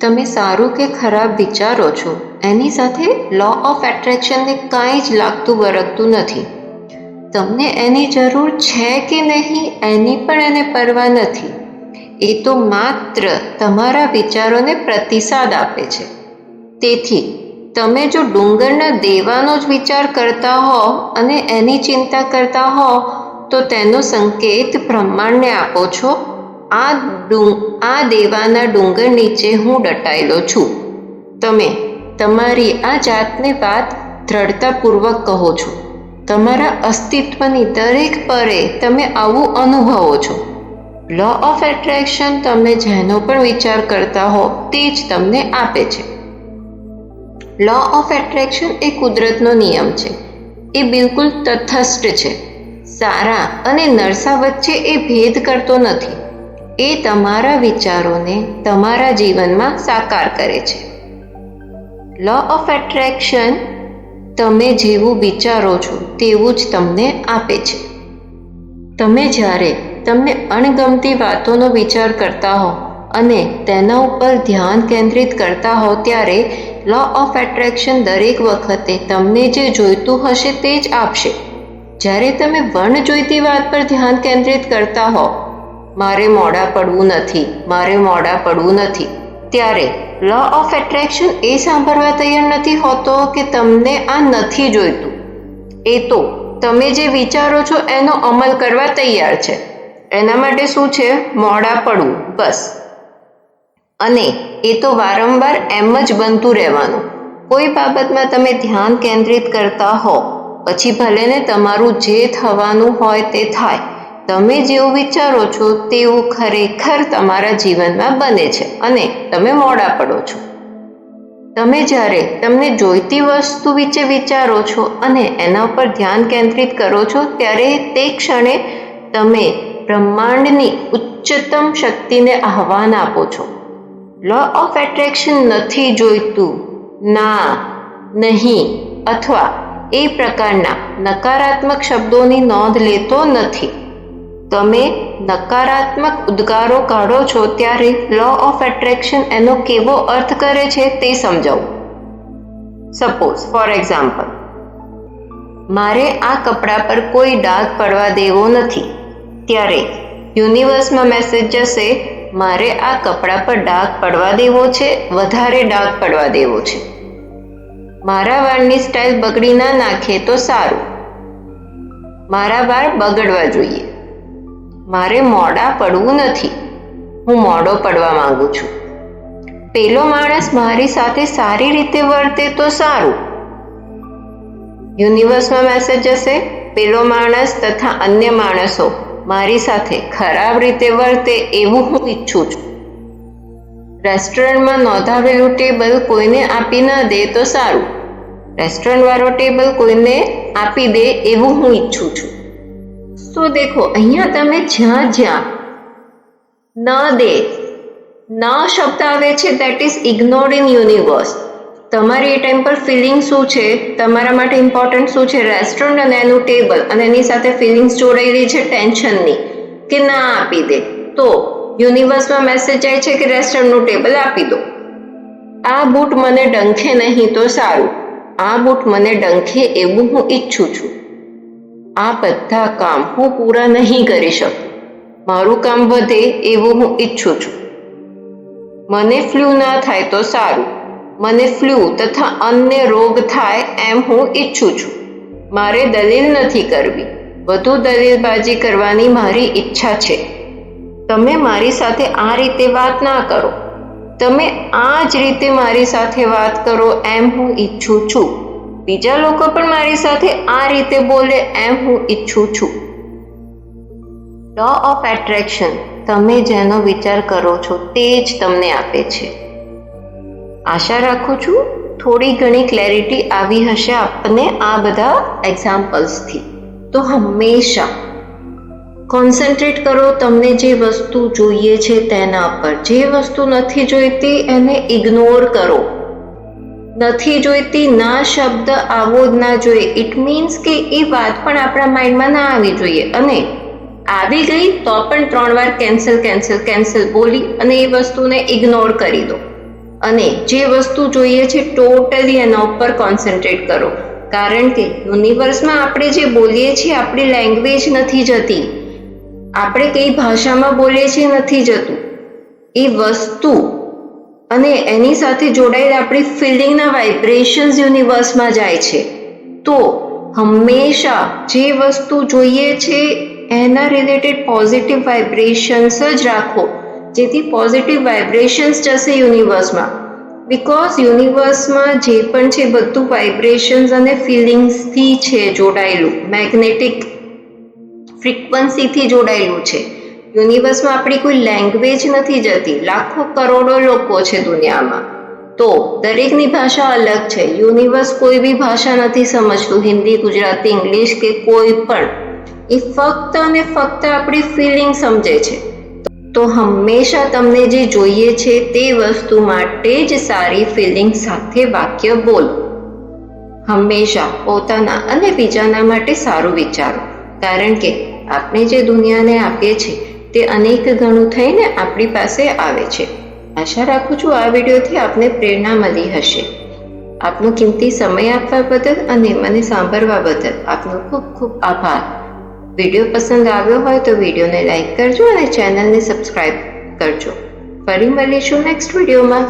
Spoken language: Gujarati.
તમે સારું કે ખરાબ વિચારો છો, એની સાથે લો ઓફ એટ્રેક્શનને કાંઈ જ લાગતું વરગતું નથી. તમને એની જરૂર છે કે નહીં, એની પણ એને પરવા નથી. એ તો માત્ર તમારા વિચારોને પ્રતિસાદ આપે છે. તેથી, તમે જો ડુંગરના દેવાનો જ વિચાર કરતા હો અને એની ચિંતા કરતા હો, તો તેનો સંકેત બ્રહ્માંડને આપો છો. આ આ દેવાના ડુંગર નીચે હું દટાયેલો છું. તમે તમારી આ જાતને વાત દ્રઢતાપૂર્વક કહો છો. તમારા અસ્તિત્વની દરેક પરે તમે આવું અનુભવો છો. લો ઓફ એટ્રેક્શન તમે જેનો પણ વિચાર કરતા હો તે જ તમને આપે છે. લો ઓફ એટ્રેક્શન એ કુદરતનો નિયમ છે. એ બિલકુલ તથસ્થ છે. સારા અને નરસા વચ્ચે એ ભેદ કરતો નથી. એ તમારા વિચારોને તમારા જીવનમાં સાકાર કરે છે. લો ઓફ એટ્રેક્શન તમે જેવું વિચારો છો તેવું જ તમને આપે છે. તમે જ્યારે તમને અણગમતી વાતોનો વિચાર કરતા હો અને તેના ઉપર ધ્યાન કેન્દ્રિત કરતા હો ત્યારે લો ઓફ એટ્રેક્શન દરેક વખતે તમને જે જોઈતું હશે તે જ આપશે. જ્યારે તમે વણ જોઈતી વાત પર ધ્યાન કેન્દ્રિત કરતા હો મારે મોડા પડવું નથી, મારે મોડા પડવું નથી. ત્યારે લો ઓફ એટ્રેક્શન એ સાંભળવા તૈયાર નથી હોતો કે તમને આ નથી જોઈતું. એ તો તમે જે વિચારો છો એનો અમલ કરવા તૈયાર છે. એના માટે શું છે? મોડા પડવું, બસ. અને એ તો વારંવાર એમ જ બનતું રહેવાનું. કોઈ બાબતમાં તમે ધ્યાન કેન્દ્રિત કરતા હો, પછી ભલે ને તમારું જે થવાનું હોય તે થાય. તમે જેવું વિચારો છો, તેવું ખરેખર તમારા જીવનમાં બને છે અને તમે મોડા પડો છો. તમે જ્યારે તમને જોઈતી વસ્તુ વિશે વિચારો છો અને એના ઉપર ધ્યાન કેન્દ્રિત કરો છો, ત્યારે તે ક્ષણે તમે બ્રહ્માંડની ઉચ્ચતમ શક્તિને આહ્વાન આપો છો. લો ઓફ એટ્રેક્શન નથી જોઈતું, ના, નહીં, અથવા એ પ્રકારના નકારાત્મક શબ્દોની નોંધ લેતો નથી. તમે નકારાત્મક ઉદ્ગારો કાઢો છો ત્યારે લો ઓફ એટ્રેક્શન એનો કેવો અર્થ કરે છે તે સમજાવું. સપોઝ ફોર એક્ઝામ્પલ મારે આ કપડા પર કોઈ ડાઘ પડવા દેવો નથી. ત્યારે યુનિવર્સમાં મેસેજ જશે, મારે આ કપડા પર ડાઘ પડવા દેવો છે, વધારે ડાઘ પડવા દેવો છે. મારા વાળની સ્ટાઇલ બગડી ના નાખે તો સારું. મારા વાળ બગડવા જોઈએ. મારે મોડા પડવું નથી. હું મોડો પડવા માંગુ છું. પેલો માણસ મારી સાથે સારી રીતે વર્તે તો સારું. યુનિવર્સમાં મેસેજ જશે પેલો માણસ તથા અન્ય માણસો મારી સાથે ખરાબ રીતે વર્તે એવું હું ઈચ્છું છું. રેસ્ટોરન્ટમાં નોંધાવેલું ટેબલ કોઈને આપી ન દે તો સારું. રેસ્ટોરન્ટવાળો ટેબલ કોઈને આપી દે એવું હું ઈચ્છું છું. તો દેખો, અહીંયા તમે જ્યાં જ્યાં ન દે, ન શબ્દ આવે છે that is ignored in universe તમારી એ ટાઈમ પર ફિલિંગ શું છે? તમારા માટે ઇમ્પોર્ટન્ટ શું છે? રેસ્ટોરન્ટ અને એનું ટેબલ અને એની સાથે ફિલિંગ્સ જોડાયેલી છે ટેન્શનની કે ના આપી દે. તો યુનિવર્સમાં મેસેજ જાય છે કે રેસ્ટોરન્ટનું ટેબલ આપી દો. આ બૂટ મને ડંખે નહીં તો સારું. આ બૂટ મને ડંખે એવું હું ઈચ્છું છું. આ બધા કામ હું પૂરા નહીં કરી શકું. મારું કામ વધે એવું હું ઈચ્છું છું. મને ફ્લૂ ના થાય તો સારું. મને ફ્લૂ તથા અન્ય રોગ થાય એમ હું ઈચ્છું છું. મારે દલીલ નથી કરવી. વધુ દલીલબાજી કરવાની મારી ઈચ્છા છે. તમે મારી સાથે આ રીતે વાત ના કરો. તમે આ જ રીતે મારી સાથે વાત કરો એમ હું ઈચ્છું છું. બીજા લોકો પણ મારી સાથે આ રીતે બોલે એમ હું ઈચ્છું છું. લો ઓફ એટ્રેક્શન તમે જેનો વિચાર કરો છો તે જ તમને આપે છે. આશા રાખું છું થોડી ઘણી ક્લેરિટી આવી હશે આપણને આ બધા એક્ઝામ્પલ્સથી તો હંમેશા કોન્સન્ટ્રેટ કરો તમને જે વસ્તુ જોઈએ છે તેના પર. જે વસ્તુ નથી જોઈતી એને ઇગ્નોર કરો. નથી જોઈતી, ના શબ્દ આવો જ ના જોઈએ. ઇટ મીન્સ કે એ વાત પણ આપણા માઇન્ડમાં ના આવી જોઈએ. અને આવી ગઈ તો પણ ત્રણ વાર કેન્સલ કેન્સલ કેન્સલ બોલી અને એ વસ્તુને ઇગ્નોર કરી દો. અને જે વસ્તુ જોઈએ છે ટોટલી એના ઉપર કોન્સન્ટ્રેટ કરો. કારણ કે યુનિવર્સમાં આપણે જે બોલીએ છીએ, આપણી લેંગ્વેજ નથી જતી. આપણે કઈ ભાષામાં બોલીએ છીએ નથી જતું. એ વસ્તુ અને એની સાથે જોડાયેલ આપણી ફિલિંગના વાઇબ્રેશન્સ યુનિવર્સમાં જાય છે. તો હંમેશા જે વસ્તુ જોઈએ છે, એના રિલેટેડ પોઝિટિવ વાઇબ્રેશન્સ જ રાખો. જેથી પોઝિટિવ વાઇબ્રેશન્સ જશે યુનિવર્સમાં બિકોઝ યુનિવર્સમાં જે પણ છે, બધું વાઇબ્રેશન્સ અને ફિલિંગ્સથી છે જોડાયેલું. મેગ્નેટિક ફ્રિકવન્સીથી જોડાયેલું છે. યુનિવર્સમાં આપણી કોઈ લેંગ્વેજ નથી જતી. લાખો કરોડો લોકો છે દુનિયામાં. તો દરેકની ભાષા અલગ છે. યુનિવર્સ કોઈ બી ભાષા નથી સમજતું. હિન્દી, ગુજરાતી, ઇંગ્લિશ કે કોઈ પણ. એ ફક્ત અને ફક્ત આપણી ફિલિંગ સમજે છે. તો હંમેશા તમને જે જોઈએ છે તે વસ્તુ માટે જ સારી ફિલિંગ સાથે વાક્ય બોલો. હંમેશા પોતાના અને બીજાના માટે સારું વિચારો. કારણ કે આપણે જે દુનિયાને આપીએ છીએ તે અનેક ગણું થઈને આપણી પાસે આવે છે. આશા રાખું છું આ વિડીયોથી આપને પ્રેરણા મળી હશે. આપનો કિંમતી સમય આપવા બદલ અને મને સાંભળવા બદલ આપનો ખૂબ ખૂબ આભાર. વીડિયો પસંદ આવ્યો હોય તો વિડીયોને લાઈક કરજો અને ચેનલને સબસ્ક્રાઈબ કરજો. ફરી મળીશું નેક્સ્ટ વિડીયોમાં.